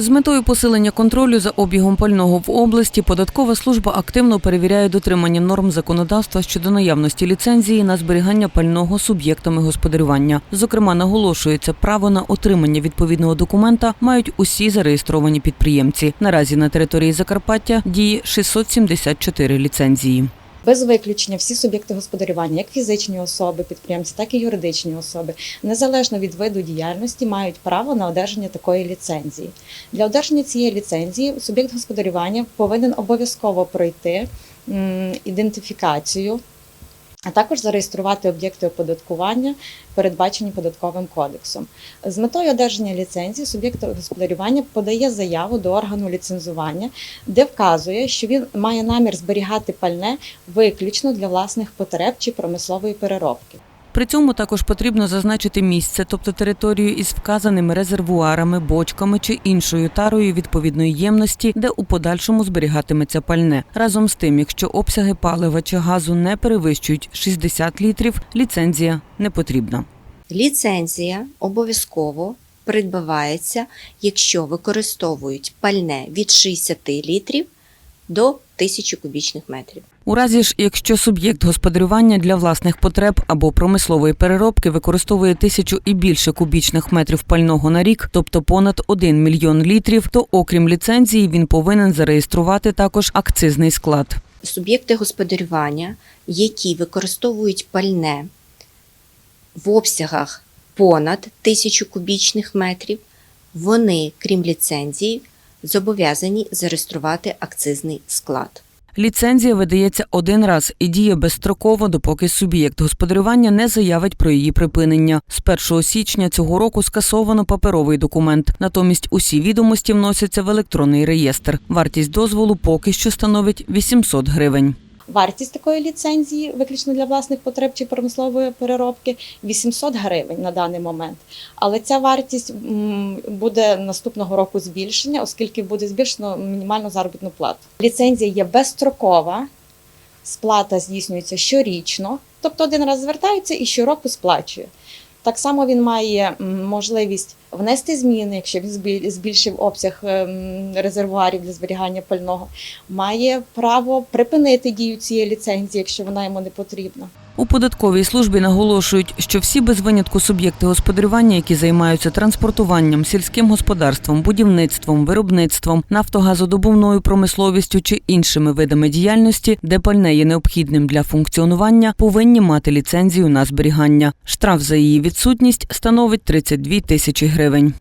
З метою посилення контролю за обігом пального в області податкова служба активно перевіряє дотримання норм законодавства щодо наявності ліцензії на зберігання пального суб'єктами господарювання. Зокрема, наголошується, право на отримання відповідного документа мають усі зареєстровані підприємці. Наразі на території Закарпаття діє 674 ліцензії. Без виключення всі суб'єкти господарювання, як фізичні особи, підприємці, так і юридичні особи, незалежно від виду діяльності, мають право на одержання такої ліцензії. Для одержання цієї ліцензії суб'єкт господарювання повинен обов'язково пройти ідентифікацію, а також зареєструвати об'єкти оподаткування, передбачені податковим кодексом. З метою одержання ліцензії суб'єкт господарювання подає заяву до органу ліцензування, де вказує, що він має намір зберігати пальне виключно для власних потреб чи промислової переробки. При цьому також потрібно зазначити місце, тобто територію із вказаними резервуарами, бочками чи іншою тарою відповідної ємності, де у подальшому зберігатиметься пальне. Разом з тим, якщо обсяги палива чи газу не перевищують 60 літрів, ліцензія не потрібна. Ліцензія обов'язково придбавається, якщо використовують пальне від 60 літрів до 1000 кубічних метрів. У разі ж, якщо суб'єкт господарювання для власних потреб або промислової переробки використовує тисячу і більше кубічних метрів пального на рік, тобто понад 1 мільйон літрів, то окрім ліцензії він повинен зареєструвати також акцизний склад. Суб'єкти господарювання, які використовують пальне в обсягах понад 1000 кубічних метрів, вони, крім ліцензії, зобов'язані зареєструвати акцизний склад. Ліцензія видається один раз і діє безстроково, допоки суб'єкт господарювання не заявить про її припинення. З 1 січня цього року скасовано паперовий документ. Натомість усі відомості вносяться в електронний реєстр. Вартість дозволу поки що становить 800 гривень. Вартість такої ліцензії, виключно для власних потреб чи промислової переробки, 800 гривень на даний момент. Але ця вартість буде наступного року збільшення, оскільки буде збільшено мінімальну заробітну плату. Ліцензія є безстрокова, сплата здійснюється щорічно, тобто один раз звертається і щороку сплачує. Так само він має можливість внести зміни, якщо він збіль- збільшив обсяг ем, резервуарів для зберігання пального, має право припинити дію цієї ліцензії, якщо вона йому не потрібна. У податковій службі наголошують, що всі без винятку суб'єкти господарювання, які займаються транспортуванням, сільським господарством, будівництвом, виробництвом, нафтогазодобувною промисловістю чи іншими видами діяльності, де пальне є необхідним для функціонування, повинні мати ліцензію на зберігання. Штраф за її відсутність становить 32 тисячі гривень.